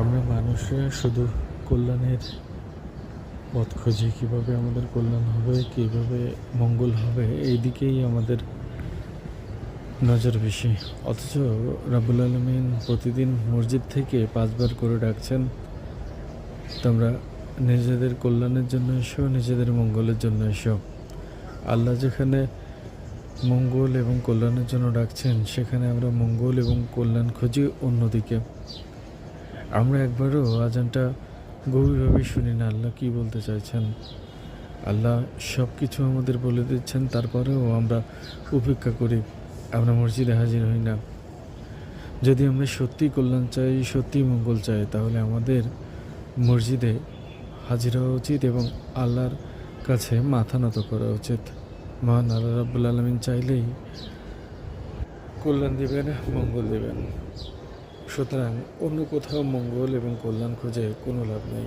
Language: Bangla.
আমরা মানুষরা শুধু কল্যাণের পথ খুঁজি, কীভাবে আমাদের কল্যাণ হবে, কীভাবে মঙ্গল হবে এই দিকেই আমাদের নজর বেশি। অথচ রাবুল আলমিন প্রতিদিন মসজিদ থেকে পাঁচবার করে ডাকছেন, তোমরা নিজেদের কল্যাণের জন্য এসো, নিজেদের মঙ্গলের জন্য এসো। আল্লাহ যেখানে মঙ্গল এবং কল্যাণের জন্য ডাকছেন, সেখানে আমরা মঙ্গল এবং কল্যাণ খুঁজি অন্যদিকে। আমরা একবারও আজানটা গভীরভাবে শুনি না। আল্লাহ কি বলতে চাইছেন? আল্লাহ সব কিছু আমাদের বলে দিচ্ছেন, তারপরেও আমরা উপেক্ষা করি, আমরা মসজিদে হাজির হই না। যদি আমরা সত্যি কল্যাণ চাই সত্যি মঙ্গল চাই, তাহলে আমাদের মসজিদে হাজির হওয়া উচিত এবং আল্লাহর কাছে মাথা নত করা উচিত। মহান আল্লাহ রাব্বুল আলমিন চাইলেই কল্যাণ দেবেন, মঙ্গল দেবেন। সুতরাং অন্য কোথাও মঙ্গল এবং কল্যাণ খুঁজে কোনো লাভ নেই।